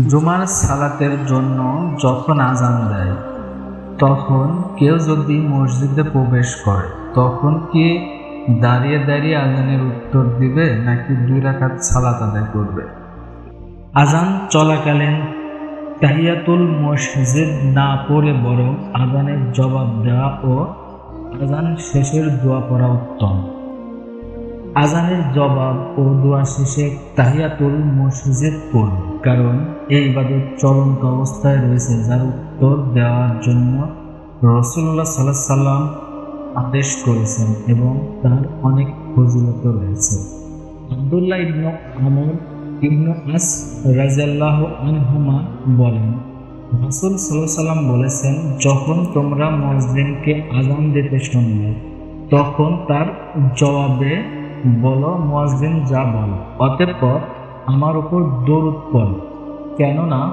জুমার সালাতের জন্য যখন আজান দেয়, তখন কেউ যদি মসজিদে প্রবেশ করে, তখন কি দাঁড়িয়ে দাঁড়িয়ে আজানের উত্তর দিবে নাকি দুই রাকাত সালাত আদায় করবে? আজান চলাকালীন তাহিয়াতুল মসজিদ না পড়ে বরং আজানের জবাব দেওয়া ও আজান শেষের দোয়া পড়া উত্তম। আজানের জবাব ও দোয়া শেষে তাহিয়াতুল মসজিদ পড়ুন, কারণ এই ইবাদত চলন্ত অবস্থায় রয়েছে যার উত্তর দেওয়ার জন্য রসুল্লাহ সাল্লাহ সাল্লাম আদেশ করেছেন এবং তার অনেক ফজিলত রয়েছে। আবদুল্লাহ ইবনু আমর ইবনু আস রাজাল্লাহ আনহুমা বলেন, রাসুল সাল্লাহ সাল্লাম বলেছেন, যখন তোমরা মসজিদকে আজান দিতে শুনবে, তখন তার জবাবে বলো মুয়াজ্জিন যা বলো। অতঃপর আমার উপর দরুদ পড়ে। কেননা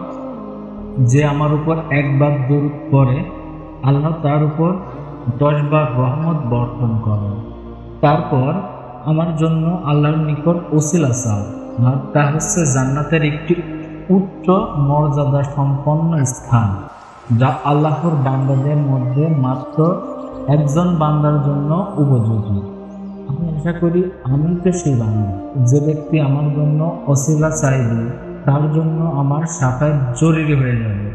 যে আমার উপর একবার দরুদ পড়ে, আল্লাহ তার উপর দশবার রহমত বর্তন করেন। তারপর আমার জন্য আল্লাহর নিকট ওসিলা চাও। আর তা হচ্ছে জান্নাতের একটি উচ্চ মর্যাদা সম্পন্ন স্থান, যা আল্লাহর বান্দাদের মধ্যে মাত্র একজন বান্দার জন্য উপযোগী। আশা করি আমি তো সেই বান্দা যে ব্যক্তি আমার জন্য অসিলা চাইবে, তার জন্য আমার সাফায়াত জরুরি হয়ে যাবে।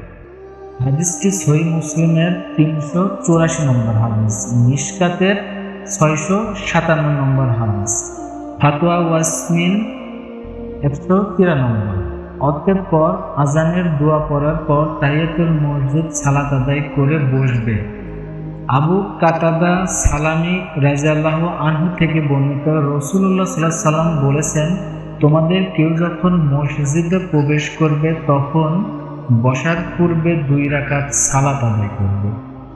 হাদিসটি সই মুসলিমের তিনশো চুরাশি নম্বর হাদিস, মিশকাতের ছয়শো সাতান্ন নম্বর হাদিস। ফাতোয়া ওয়াসমিন একশো তিরানব্বই। অর্থের পর আজানের দোয়া পড়ার পর তাহিয়াতুল মসজিদ সালাত আদায় করে বসবে। আবু কাতাদা সালামি রাজিয়াল্লাহ আনহু থেকে বর্ণিত রসুল্লাহ সাল্লাহ সাল্লাম বলেছেন, তোমাদের কেউ যখন মসজিদে প্রবেশ করবে, তখন বসার পূর্বে দুই রাকাত সালাত আদায় করবে।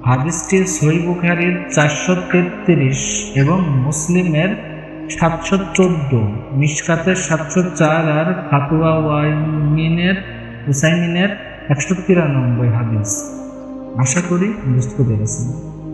হাদিসটি সই বুখারির চারশো তেত্রিশ এবং মুসলিমের সাতশো চোদ্দ মিসকাতের সাতশো চার আর ফাতুয়া ওয়াইমিনের, হুসাইমিনের একশো তিরানব্বই হাদিস। আশা করি বুঝতে পেরেছেন।